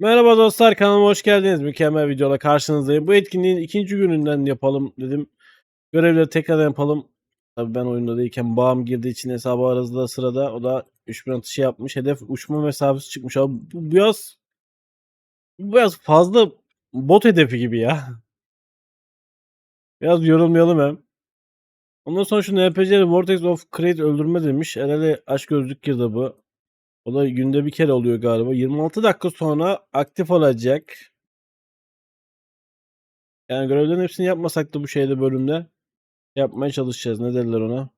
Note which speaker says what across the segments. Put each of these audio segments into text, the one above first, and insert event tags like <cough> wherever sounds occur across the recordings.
Speaker 1: Merhaba dostlar kanalıma hoş geldiniz. Mükemmel videoda karşınızdayım. Bu etkinliğin ikinci gününden yapalım dedim. Görevleri tekrar yapalım. Tabii ben oyunda değilken bağım girdiği için hesabı arasında sırada. O da 3000 atışı yapmış. Hedef uçma mesafesi çıkmış. Abi bu biraz bu biraz fazla bot hedefi gibi ya. Biraz yorumlayalım hem. Ondan sonra şu NPC'de Vortex of Create öldürme demiş. Herhalde aşk gözlük girdi bu. O da günde bir kere oluyor galiba. 26 dakika sonra aktif olacak. Yani görevlerin hepsini yapmasak da bu şeyde bölümde yapmaya çalışacağız. Ne derler ona?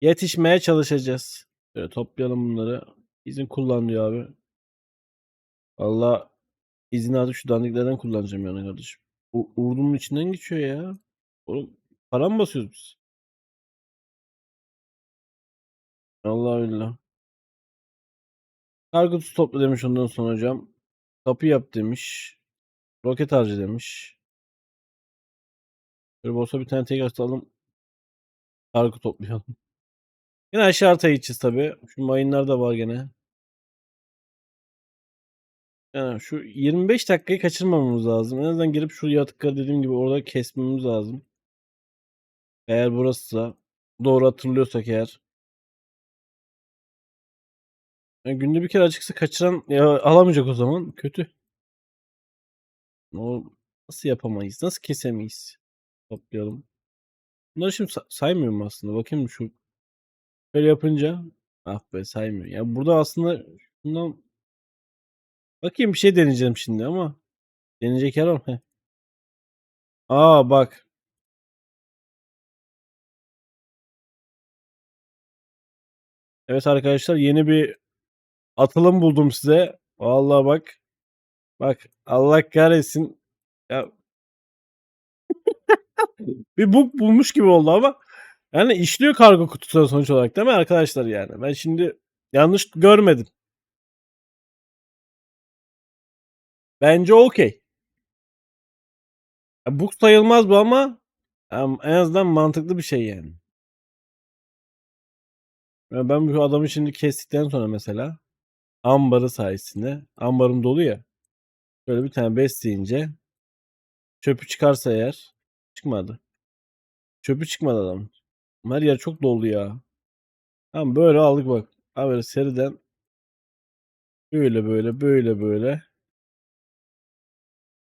Speaker 1: Yetişmeye çalışacağız. Şöyle toplayalım bunları. İzin kullan diyor abi. Valla izin alıp şu dandiklerden kullanacağım yani kardeşim. U Urdu'nun içinden geçiyor ya. Oğlum para mı basıyoruz biz? Allah billah. Kargo tutu topla demiş ondan sonra hocam. Kapı yap demiş. Roket harcı demiş. Böyle olsa bir tane tek alalım. Kargo toplayalım. <laughs> Yine aşağı haritaya gideceğiz tabi. Şu mayınlar da var gene. Yani şu 25 dakikayı kaçırmamamız lazım. En azından girip şu yatıkları dediğim gibi orada kesmemiz lazım. Eğer burası doğru hatırlıyorsak eğer. Yani günde bir kere açıksa kaçıran ya, alamayacak o zaman. Kötü. O nasıl yapamayız? Nasıl kesemeyiz? Toplayalım. Bunları şimdi sa- saymıyorum aslında. Bakayım şu böyle yapınca ah be saymıyor. Ya burada aslında şundan bakayım bir şey deneyeceğim şimdi ama deneyecek yer var mı? Aa bak. Evet arkadaşlar yeni bir atılım buldum size. Vallahi bak. Bak Allah kahretsin. Ya <laughs> bir bug bulmuş gibi oldu ama yani işliyor kargo kutusu sonuç olarak değil mi arkadaşlar yani? Ben şimdi yanlış görmedim. Bence okey. Bug sayılmaz bu ama en azından mantıklı bir şey yani. Ya ben bu adamı şimdi kestikten sonra mesela ambarı sayesinde ambarım dolu ya. Böyle bir tane besleyince çöpü çıkarsa eğer çıkmadı. Çöpü çıkmadı adam. Her yer çok dolu ya. Tamam böyle aldık bak. Böyle seriden böyle böyle böyle böyle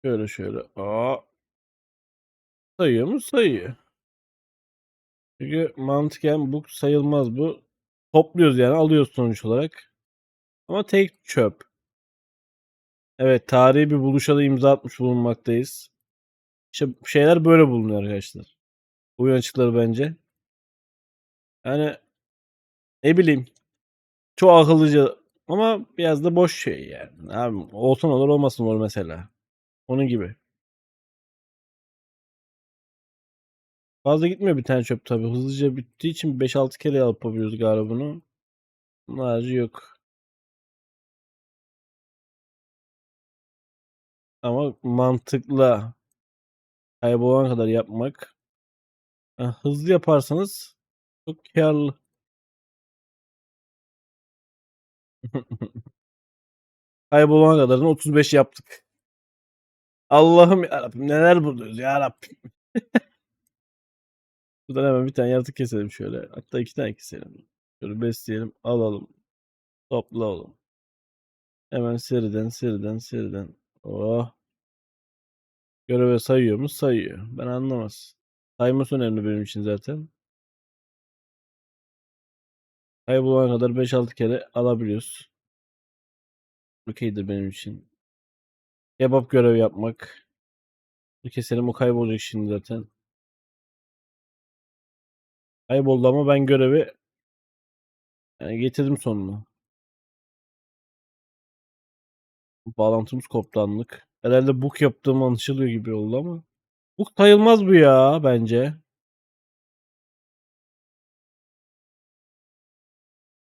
Speaker 1: şöyle şöyle. Aa. Sayıyor mu? Sayıyor. Çünkü mantıken bu sayılmaz bu. Topluyoruz yani alıyoruz sonuç olarak. Ama tek çöp. Evet tarihi bir buluşa da imza atmış bulunmaktayız. İşte şeyler böyle bulunuyor arkadaşlar. Oyun açıkları bence. Yani ne bileyim. Çok akıllıca ama biraz da boş şey yani. Abi, olsun olur olmasın olur mesela. Onun gibi. Fazla gitmiyor bir tane çöp tabi. Hızlıca bittiği için 5-6 kere yapabiliyoruz galiba bunu. Bunun yok. Ama mantıklı kaybolan kadar yapmak. Ha, hızlı yaparsanız çok karlı. <laughs> Kaybolan kadarını 35 yaptık. Allah'ım yarabbim neler buluyoruz yarabbim. <laughs> Buradan hemen bir tane yaratık keselim şöyle. Hatta iki tane keselim. Şöyle besleyelim alalım. Topla oğlum. Hemen seriden seriden seriden. Oh. Göreve sayıyor mu? Sayıyor. Ben anlamaz. Sayması önemli benim için zaten. Kaybolana kadar 5-6 kere alabiliyoruz. Okeydir benim için. Kebap görevi yapmak. Keselim o kaybolacak şimdi zaten. Kayboldu ama ben görevi yani getirdim sonuna. Bağlantımız koptu anlık. Herhalde book yaptığım anlaşılıyor gibi oldu ama. Book sayılmaz bu ya bence.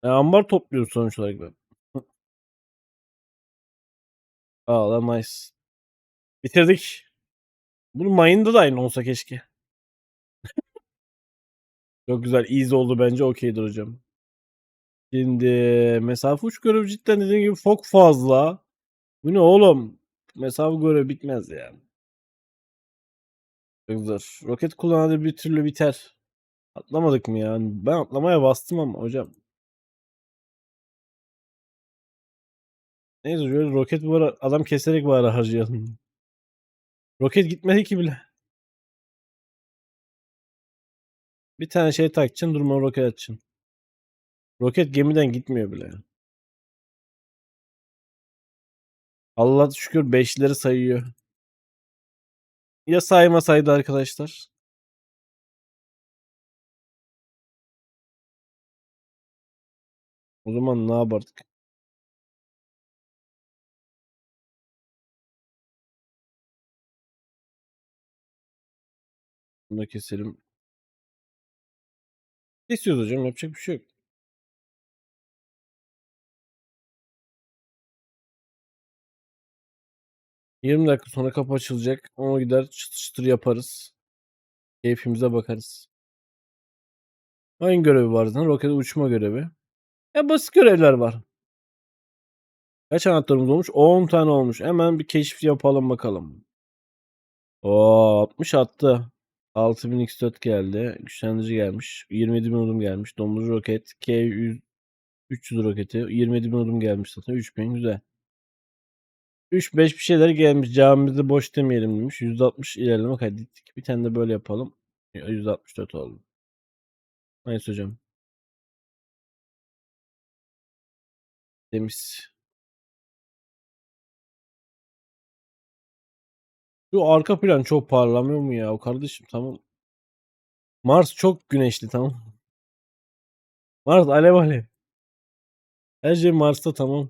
Speaker 1: E, ambar topluyoruz sonuç olarak ben. <laughs> Aa lan nice. Bitirdik. Bunun mayında da aynı olsa keşke. <laughs> Çok güzel. Easy oldu bence. Okeydir hocam. Şimdi mesafe uç görevi cidden dediğim gibi çok fazla. Bu ne oğlum? Mesafe görevi bitmez ya. Çok zor. Roket kullananı bir türlü biter. Atlamadık mı ya? Ben atlamaya bastım ama hocam. Neyse şöyle roket var adam keserek bari harcayalım. Roket gitmedi ki bile. Bir tane şey takacaksın durma roket atacaksın. Roket gemiden gitmiyor bile. Allah şükür beşleri sayıyor. Ya saymasaydı arkadaşlar? O zaman ne yapardık? Bunu da keselim. Kesiyoruz hocam yapacak bir şey yok. Yirmi dakika sonra kapı açılacak. Ona gider çıtır çıtır yaparız. Keyfimize bakarız. Hangi görevi var zaten? Roket uçma görevi. Ya basit görevler var. Kaç anahtarımız olmuş? 10 tane olmuş. Hemen bir keşif yapalım bakalım. Oo 60 attı. 6000 X4 geldi. Güçlendirici gelmiş. 27 bin odum gelmiş. Domuz roket. K100 300 roketi. 27 bin odum gelmiş zaten. 3000 güzel. 3-5 bir şeyler gelmiş. Camimizde boş demeyelim demiş. %60 ilerleme kaydettik. Bir tane de böyle yapalım. %64 oldu. Neyse hocam. Temiz. Şu arka plan çok parlamıyor mu ya? Kardeşim tamam. Mars çok güneşli tamam. Mars alev alev. Her şey Mars'ta tamam.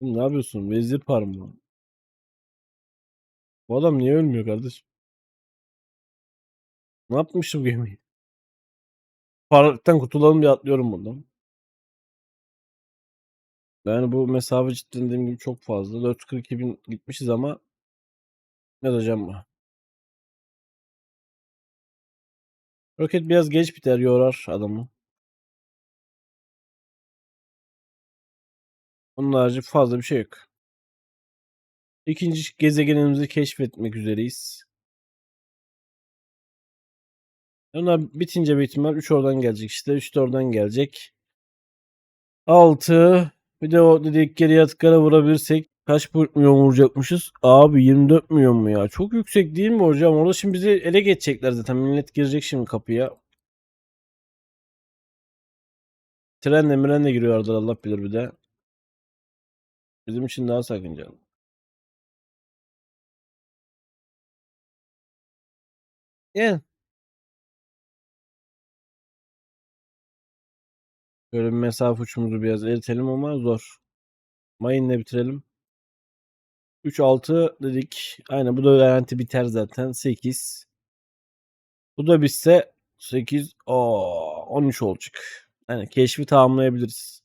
Speaker 1: Oğlum Ne yapıyorsun? Vezir parmağı. Bu adam niye ölmüyor kardeşim? Ne yapmış bu gemiyi? Parlaktan kurtulalım diye atlıyorum buradan. Yani bu mesafe cidden dediğim gibi çok fazla. 442 bin gitmişiz ama ne hocam bu? Roket biraz geç biter yorar adamı. Onun harici fazla bir şey yok. İkinci gezegenimizi keşfetmek üzereyiz. Onlar bitince bir ihtimal 3 oradan gelecek işte. 3 de oradan gelecek. 6 bir de o dedik geri yatıklara vurabilirsek kaç milyon vuracakmışız? Abi 24 milyon mu ya? Çok yüksek değil mi hocam? Orada şimdi bizi ele geçecekler zaten. Millet girecek şimdi kapıya. Trenle mirenle giriyorlardır Allah bilir bir de. Bizim için daha sakıncalı. Yani. Böyle bir mesafe uçumuzu biraz eritelim ama zor. Mayınla bitirelim. 3-6 dedik. Aynen bu da garanti biter zaten. 8. Bu da bitse 8 o 13 olacak. Yani keşfi tamamlayabiliriz.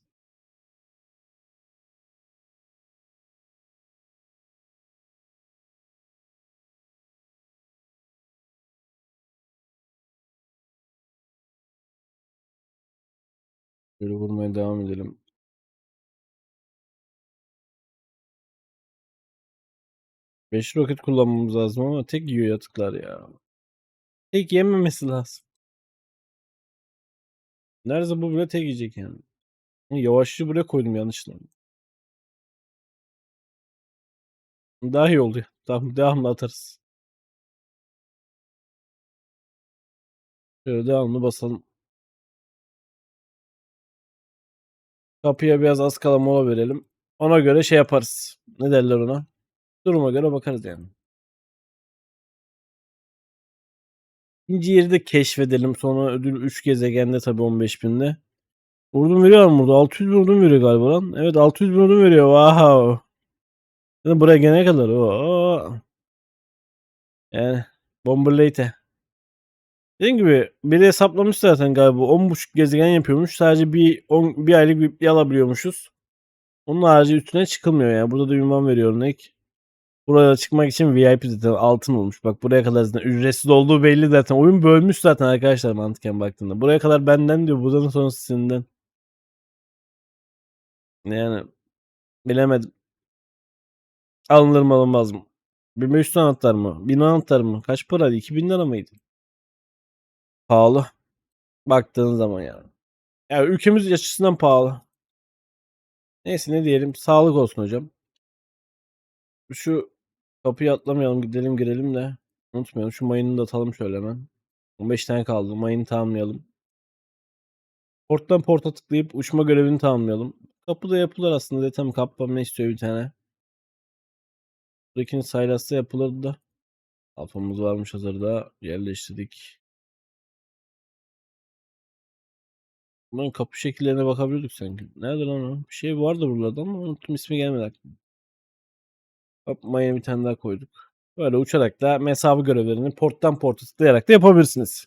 Speaker 1: Böyle vurmaya devam edelim. Beş roket kullanmamız lazım ama tek yiyor yatıklar ya. Tek yememesi lazım. Neredeyse bu bile tek yiyecek yani. Yavaşçı buraya koydum yanlışlıkla. Daha iyi oldu. Tamam devamlı atarız. Şöyle devamlı basalım. Kapıya biraz az kala mola verelim. Ona göre şey yaparız. Ne derler ona? Duruma göre bakarız yani. İkinci yeri de keşfedelim. Sonra ödül 3 gezegende tabii 15 binde. Vurdum veriyor mu burada? 600 bin vurdum veriyor galiba lan. Evet 600 bin vurdum veriyor. Wow. Yani buraya gelene kadar. Oo. Yani Bomberlate. Dediğim gibi biri hesaplamış zaten galiba 10.5 gezegen yapıyormuş. Sadece bir 10, bir aylık bir alabiliyormuşuz. Onun harici üstüne çıkılmıyor yani. Burada da ünvan veriyor örnek. Buraya çıkmak için VIP zaten altın olmuş. Bak buraya kadar zaten ücretsiz olduğu belli zaten. Oyun bölmüş zaten arkadaşlar mantıken baktığında. Buraya kadar benden diyor. Buradan sonrası senden. Yani bilemedim. Alınır mı alınmaz mı? 1500 anahtar mı? 1000 anahtar mı? Kaç paraydı? 2000 lira mıydı? Pahalı. Baktığın zaman yani. Yani ülkemiz açısından pahalı. Neyse ne diyelim. Sağlık olsun hocam. Şu kapıyı atlamayalım. Gidelim girelim de. Unutmayalım. Şu mayını da atalım şöyle hemen. 15 tane kaldı. Mayını tamamlayalım. Porttan porta tıklayıp uçma görevini tamamlayalım. Kapıda yapılır aslında. Zaten kaplam ne istiyor bir tane. Buradakini Silas'ta yapılırdı da. Alfamız varmış hazırda. Yerleştirdik. Bunun kapı şekillerine bakabiliyorduk sanki. Nerede lan o? Bir şey vardı buralarda ama unuttum ismi gelmedi aklıma. Hop mayaya bir tane daha koyduk. Böyle uçarak da mesafe görevlerini porttan porta tıklayarak da yapabilirsiniz.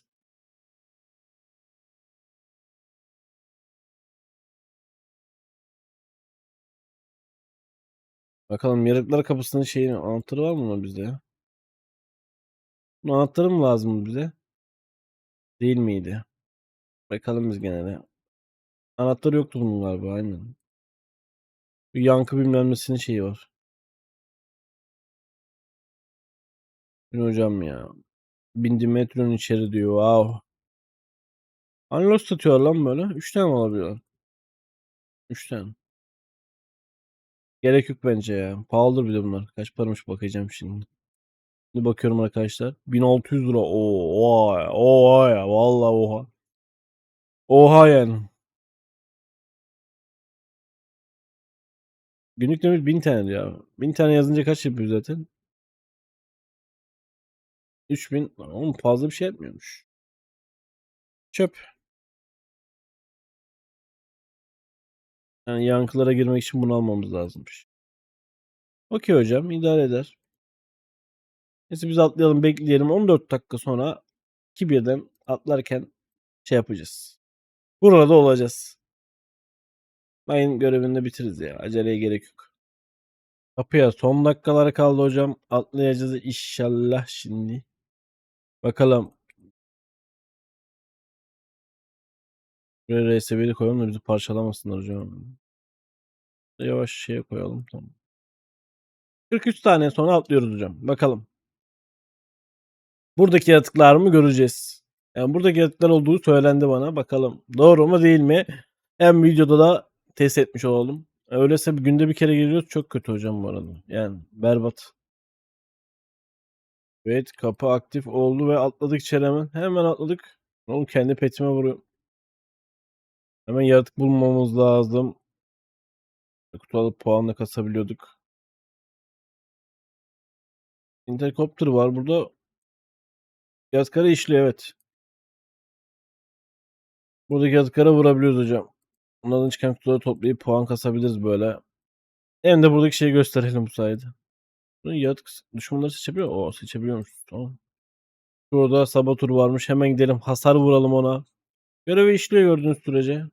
Speaker 1: Bakalım yaratıklar kapısının şeyini anahtarı var mı lan bizde ya? Bunun anahtarı mı lazım bize? Değil miydi? Bakalım biz gene de. Anahtarı yoktu bunun galiba aynen. Bir yankı bilmem nesinin şeyi var. Dur hocam ya. Bindi metronun içeri diyor. Wow. Anlos satıyor lan böyle. 3 tane alabiliyorlar? 3 tane. Gerek yok bence ya. Pahalıdır bir de bunlar. Kaç paramış bakacağım şimdi. Şimdi bakıyorum arkadaşlar. 1600 lira. Oo, oha ya. Oha ya. Vallahi oha. Oha yani. Günlük limit 1000 tane diyor abi. 1000 tane yazınca kaç yapıyor zaten? 3000. Oğlum fazla bir şey etmiyormuş. Çöp. Yani yankılara girmek için bunu almamız lazımmış. Okey hocam idare eder. Neyse biz atlayalım bekleyelim. 14 dakika sonra 2 birden atlarken şey yapacağız. Burada olacağız. Mayın görevini de bitiririz ya. Aceleye gerek yok. Kapıya son dakikalara kaldı hocam. Atlayacağız inşallah şimdi. Bakalım. Buraya RSB'yi koyalım da bizi parçalamasınlar hocam. Yavaş şeye koyalım. Tamam. 43 tane sonra atlıyoruz hocam. Bakalım. Buradaki yaratıklar mı göreceğiz. Yani buradaki yaratıklar olduğu söylendi bana. Bakalım doğru mu değil mi? Hem videoda da test etmiş olalım. Öyleyse bir günde bir kere geliyoruz. Çok kötü hocam bu arada. Yani berbat. Evet kapı aktif oldu ve atladık içeri hemen. Hemen atladık. Oğlum kendi petime vuruyor. Hemen yaratık bulmamız lazım. Kutu alıp puanla kasabiliyorduk. Intercopter var burada. Yazkara işliyor evet. Buradaki yazıklara vurabiliyoruz hocam. Onlardan çıkan kutuları toplayıp puan kasabiliriz böyle. Hem de buradaki şeyi gösterelim bu sayede. Bunu yaratık düşmanları seçebiliyor. O seçebiliyormuş. Tamam. Burada sabotur varmış. Hemen gidelim. Hasar vuralım ona. Görevi işliyor gördüğünüz sürece.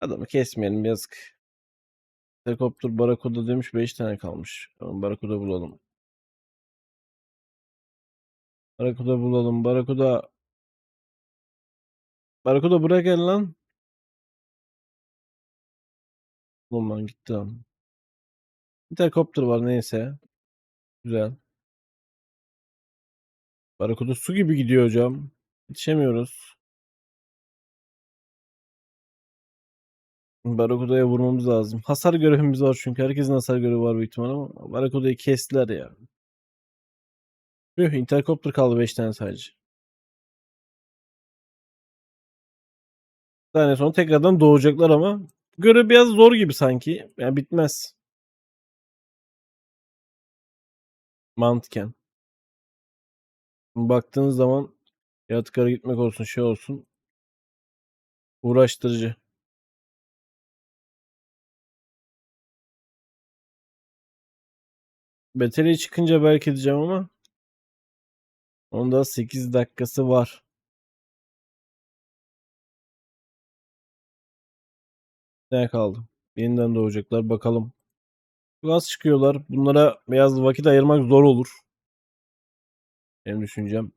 Speaker 1: Adamı kesmeyelim yazık. Helikopter Barakuda demiş 5 tane kalmış. Tamam Barakuda bulalım. Barakuda bulalım. Barakuda. Barakuda buraya gel lan. Oğlum lan gitti lan. Helikopter var neyse. Güzel. Barakuda su gibi gidiyor hocam. Yetişemiyoruz. Barakuda'ya vurmamız lazım. Hasar görevimiz var çünkü. Herkesin hasar görevi var büyük ihtimal ama Barakuda'yı kestiler ya. Üh, intercopter kaldı 5 tane sadece. Tane sonra tekrardan doğacaklar ama görev biraz zor gibi sanki. Yani bitmez. Mantıken. Baktığınız zaman yaratıklara gitmek olsun şey olsun. Uğraştırıcı. Beteri çıkınca belki edeceğim ama onda 8 dakikası var. Ne kaldı? Yeniden doğacaklar bakalım. Çok az çıkıyorlar. Bunlara biraz vakit ayırmak zor olur. Benim düşüncem.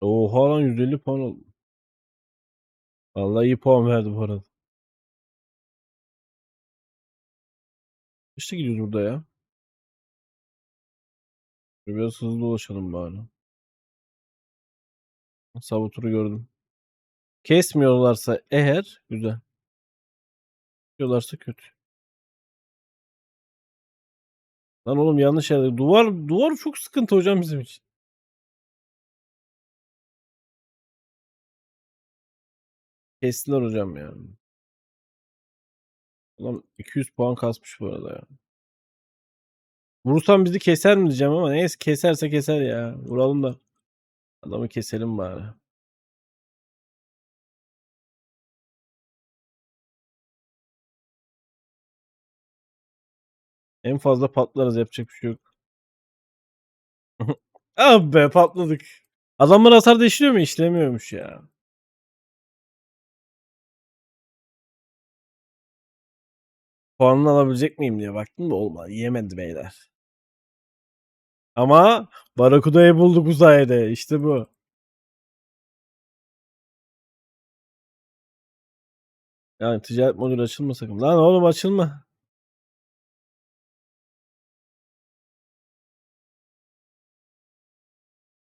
Speaker 1: Oha lan 150 puan oldu. Vallahi iyi puan verdi bu arada. İşte gidiyoruz burada ya. Biraz hızlı dolaşalım bari. Sabotur'u gördüm. Kesmiyorlarsa eğer güzel. Diyorlarsa kötü. Lan oğlum yanlış yerde. Duvar duvar çok sıkıntı hocam bizim için. Kestiler hocam ya. Ulan 200 puan kasmış bu arada ya. Vursam bizi keser mi diyeceğim ama neyse keserse keser ya. Vuralım da adamı keselim bari. En fazla patlarız yapacak bir şey yok. <laughs> ah patladık. Adamlar hasar da işliyor mu? İşlemiyormuş ya. Puanını alabilecek miyim diye baktım da olmadı. Yemedi beyler. Ama Barakuda'yı bulduk bu sayede. İşte bu. Yani ticaret modülü açılma sakın. Lan oğlum açılma.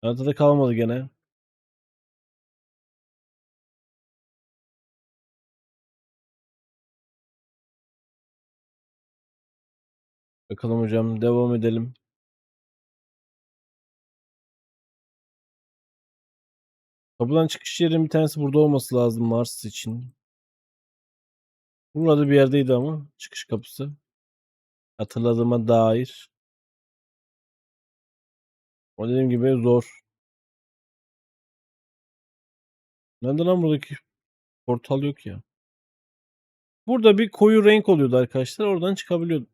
Speaker 1: Haritada kalmadı gene. Bakalım hocam devam edelim. Kapıdan çıkış yerinin bir tanesi burada olması lazım Mars için. Burada bir yerdeydi ama çıkış kapısı. Hatırladığıma dair. O dediğim gibi zor. Nerede lan buradaki portal yok ya. Burada bir koyu renk oluyordu arkadaşlar. Oradan çıkabiliyordu.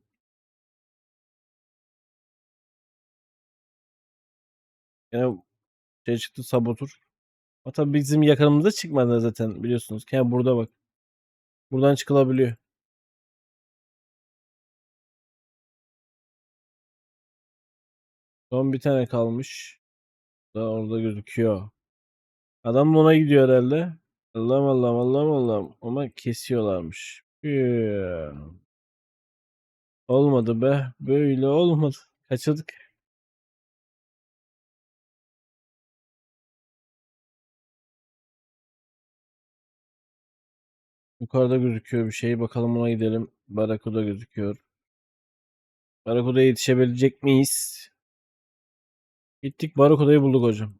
Speaker 1: Yine şey çıktı sabotur. Ama tabii bizim yakınımızda çıkmadı zaten biliyorsunuz. Yani burada bak. Buradan çıkılabiliyor. Son bir tane kalmış. Daha orada gözüküyor. Adam da ona gidiyor herhalde. Allah'ım Allah'ım Allah'ım Allah'ım. Ama kesiyorlarmış. Üy. Olmadı be. Böyle olmadı. Kaçırdık. Yukarıda gözüküyor bir şey. Bakalım ona gidelim. Barakuda gözüküyor. Barakuda'ya yetişebilecek miyiz? Gittik Barakuda'yı bulduk hocam.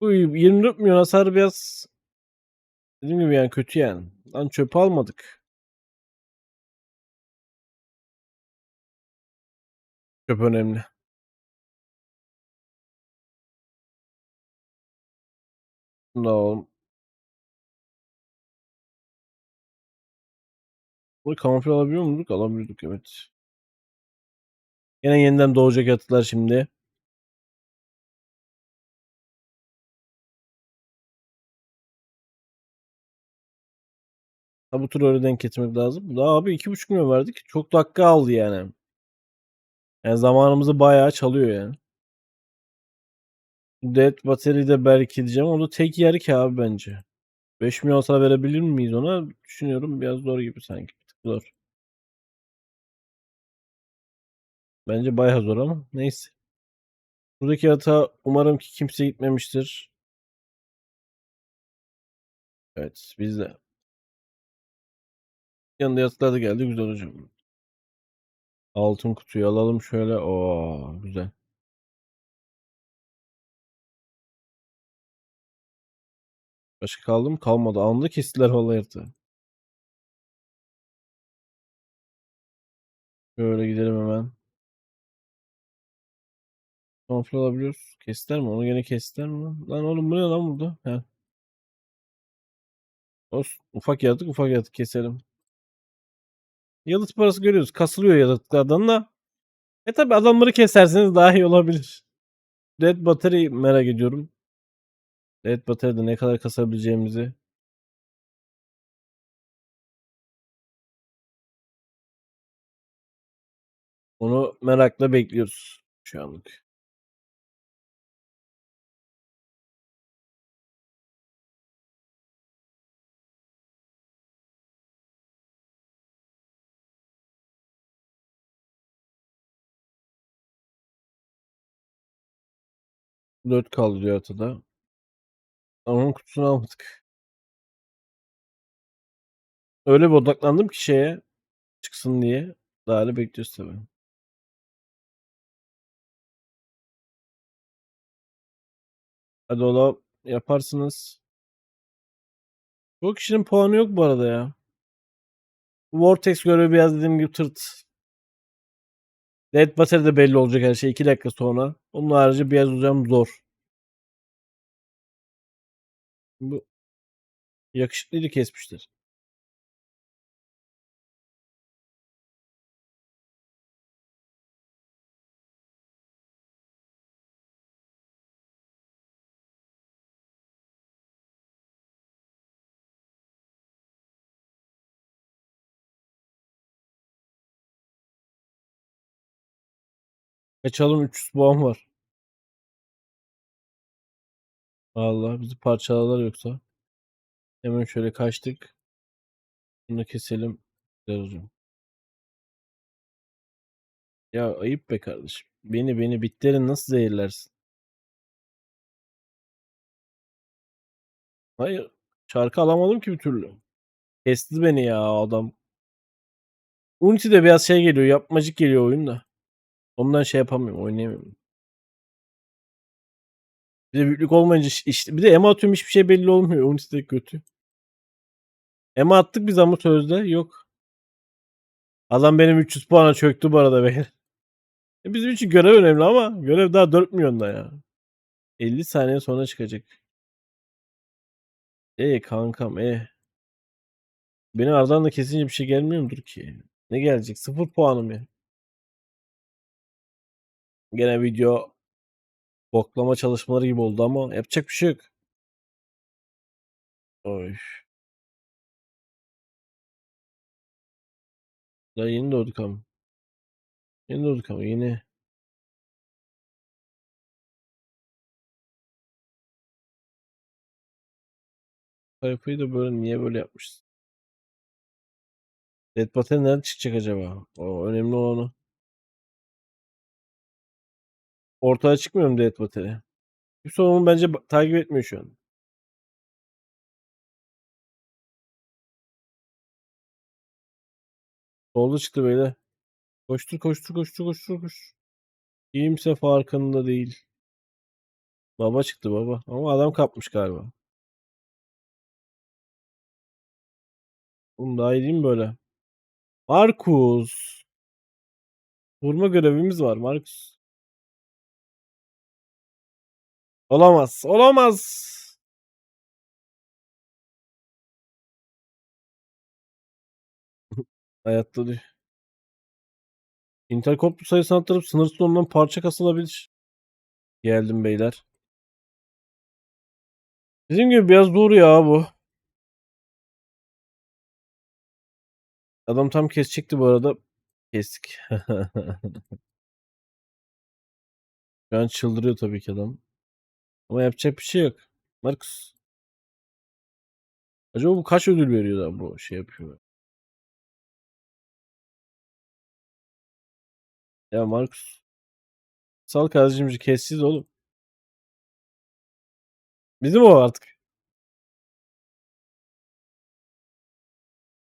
Speaker 1: Bu 24 milyon hasar biraz dediğim gibi yani kötü yani. Lan çöpe almadık. Çöp önemli. Bunu da Bunu kamufle alabiliyor muyduk? Alamıyorduk evet. Yine yeniden doğacak yatılar şimdi. Ha bu tur öyle denk getirmek lazım. Daha abi 2,5 milyon verdik. Çok dakika aldı yani. Yani zamanımızı bayağı çalıyor yani. Dead Battery de belki diyeceğim. O da tek yer ki abi bence. 5 milyon hasar verebilir miyiz ona? Düşünüyorum biraz zor gibi sanki. Zor. Bence bayağı zor ama neyse. Buradaki hata umarım ki kimse gitmemiştir. Evet biz de. Yanında yatılar da geldi güzel hocam. Altın kutuyu alalım şöyle. Oo güzel. Başka kaldı mı? Kalmadı. Anında kestiler vallahi yırtı. Şöyle gidelim hemen. Kamufle alabiliyoruz. Kestiler mi? Onu gene kestiler mi? Lan oğlum bu ne lan burada? He. Olsun. Ufak yaratık ufak yaratık keselim. Yalıt parası görüyoruz. Kasılıyor yaratıklardan da. E tabi adamları keserseniz daha iyi olabilir. Dead Battery merak ediyorum. LED bataryada ne kadar kasabileceğimizi onu merakla bekliyoruz şu anlık. Dört kaldı hatada. Ama onun kutusunu almadık. Öyle bir odaklandım ki şeye çıksın diye. Daha bekliyoruz tabii. Hadi ola yaparsınız. Çok kişinin puanı yok bu arada ya. Vortex görevi biraz dediğim gibi tırt. LED battery de belli olacak her şey 2 dakika sonra. Onun harici biraz uzam zor. Bu yakışıklıydı kesmişler. Kaçalım 300 puan var. Vallahi bizi parçalarlar yoksa. Hemen şöyle kaçtık. Bunu keselim. Güzel. Ya ayıp be kardeşim. Beni beni bitlerin nasıl zehirlersin? Hayır. Şarkı alamadım ki bir türlü. Kesti beni ya adam. Unity'de biraz şey geliyor. Yapmacık geliyor oyunda. Ondan şey yapamıyorum. Oynayamıyorum. Bir de büyüklük olmayınca iş- işte bir de ema atıyorum hiçbir şey belli olmuyor. Unity'de kötü. Ema attık biz ama sözde yok. Adam benim 300 puana çöktü bu arada beyler. E bizim için görev önemli ama görev daha 4 milyonda ya. 50 saniye sonra çıkacak. E kankam e. Benim aradan da kesince bir şey gelmiyor mudur ki? Ne gelecek? 0 puanım ya. Gene video boklama çalışmaları gibi oldu ama yapacak bir şey yok. Oy. Daha yeni doğduk ama. Yeni doğduk ama yeni. Sayfayı da böyle niye böyle yapmışız? Dead Pattern nerede çıkacak acaba? O önemli olan Ortaya çıkmıyor mu Dead Pattern? Kimse onu bence takip etmiyor şu an. Solda çıktı böyle. Koştur koştur koştur koştur koştur. Kimse farkında değil. Baba çıktı baba. Ama adam kapmış galiba. Oğlum daha iyi değil mi böyle? Markus. Vurma görevimiz var Markus. Olamaz. Olamaz. <laughs> Hayatta değil. Interkoplu sayısını arttırıp sınırsız ondan parça kasılabilir. Geldim beyler. Bizim gibi biraz zor ya bu. Adam tam kesecekti bu arada. Kestik. <laughs> Şu an çıldırıyor tabii ki adam. Ama yapacak bir şey yok. Marcus. Acaba bu kaç ödül veriyor da bu şey yapıyor? Ya Marcus. Sal kardeşimci kessiz oğlum. Bizim o artık.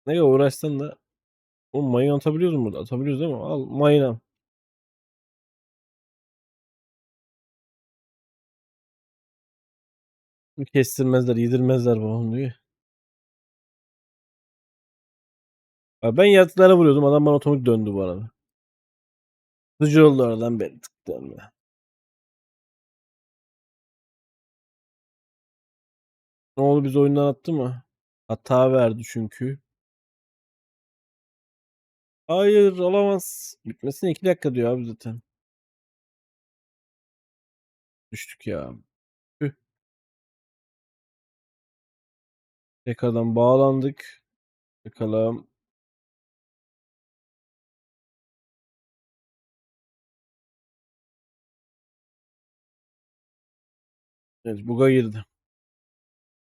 Speaker 1: Ne kadar uğraşsan da. Oğlum mayın atabiliyoruz burada? Atabiliyoruz değil mi? Al mayın Kestirmezler, yedirmezler bunu diyor. Ya ben yaratıklara vuruyordum. Adam bana otomatik döndü bu arada. Hıcı oldu oradan beri tıklandı. Ne oldu biz oyundan attı mı? Hata verdi çünkü. Hayır olamaz. Bitmesine 2 dakika diyor abi zaten. Düştük ya. Tekrardan bağlandık. Bakalım. Evet, bug'a girdi.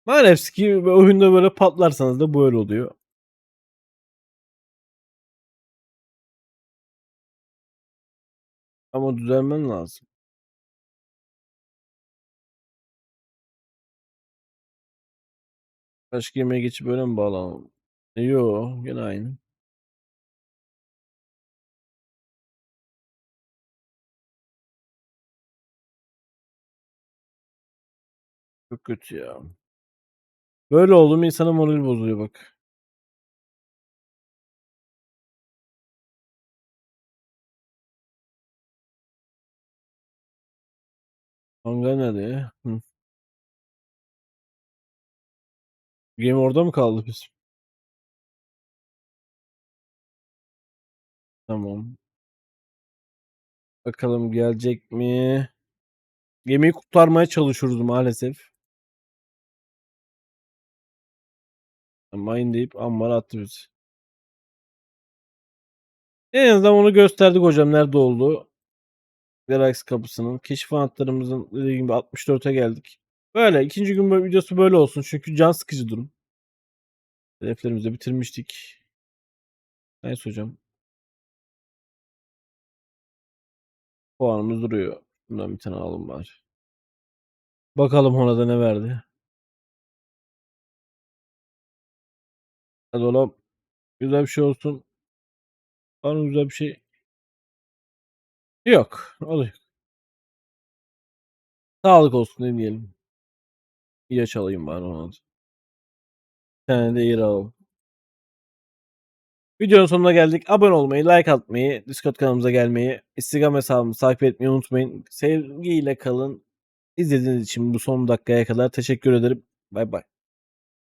Speaker 1: Maalesef ki oyunda böyle patlarsanız da böyle oluyor. Ama düzelmen lazım. Başka yemeğe geçip öyle mi bağlanalım? E, yo, gene aynı. Çok kötü ya. Böyle oldu mu insanın morali bozuluyor bak. Manga nerede? Hı. Game orada mı kaldı biz? Tamam. Bakalım gelecek mi? Gemiyi kurtarmaya çalışıyoruz maalesef. Mine deyip ambara attı bizi. En azından onu gösterdik hocam nerede olduğu. Galaxy kapısının. Keşif anahtarımızın dediğim gibi 64'e geldik. Böyle ikinci gün böyle videosu böyle olsun çünkü can sıkıcı durum. Hedeflerimizi de bitirmiştik. Neyse hocam. Puanımız duruyor. Bundan bir tane alalım bari. Bakalım ona da ne verdi. Hadi oğlum. Güzel bir şey olsun. Var mı güzel bir şey? Yok. Oluyor. Sağlık olsun diyelim. İlaç alayım bari ona. Bir tane de yeri alalım. Videonun sonuna geldik. Abone olmayı, like atmayı, Discord kanalımıza gelmeyi, Instagram hesabımızı takip etmeyi unutmayın. Sevgiyle kalın. İzlediğiniz için bu son dakikaya kadar teşekkür ederim. Bay bay.